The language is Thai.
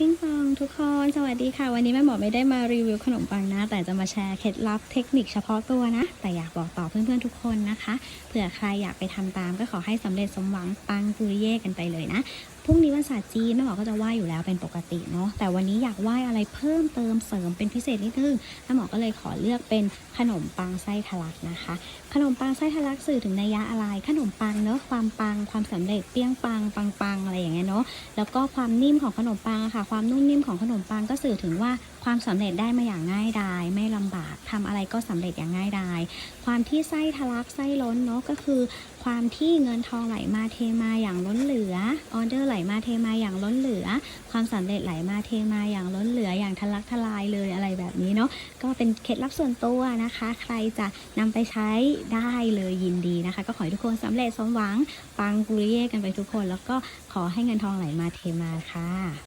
ปิ้งปองทุกคนสวัสดีค่ะ วันนี้แม่หมอไม่ได้มารีวิวขนมปังนะ แต่จะมาแชร์เคล็ดลับเทคนิคเฉพาะตัวนะ แต่อยากบอกต่อเพื่อนๆทุกคนนะคะเผื่อใครอยากไปทำตามก็ขอให้สำเร็จสมหวังปังปุริเย่กันไปเลยนะพรุ่ง นี้วันศาจีนแม่หมอก็จะไหว้อยู่แล้วเป็นปกติเนาะแต่วันนี้อยากไหว้อะไรเพิ่มเติมเสริมเป็นพิเศษนิดนึงแม่หมอก็เลยขอเลือกเป็นขนมปังไส้ทะลักนะคะ ขนมปังไส้ทะลักสื่อถึงนัยยะอะไร ขนมปังเนอะความปังความสำเร็จเปี้ยงปังปังปังอะไรอย่างเงี้ยเนาะแล้วก็ความนิ่มของขนมปังอะค่ะ ความนุ่มนิ่มของขนมปังก็สื่อถึงว่าความสำเร็จได้มาอย่างง่ายดาย ไม่ลำบากทำอะไรก็สำเร็จอย่างง่ายดาย ความที่ไส้ทะลักไส้ล้นเนาะก็คือ ความที่เงินทองไหลมาเทมาอย่างล้นเหลือออเดอร์ไหลมาเทมาอย่างล้นเหลือ ความสำเร็จไหลมาเทมาอย่างล้นเหลืออย่างทะลักทลายเลยอะไรแบบนี้เนาะก็เป็นเคล็ดลับส่วนตัวนะคะ ใครจะนำไปใช้ได้เลยยินดีนะคะ ก็ขอให้ทุกคนสำเร็จสมหวังปังกุริเย่กันไปทุกคน แล้วก็ขอให้เงินทองไหลมาเทมาค่ะ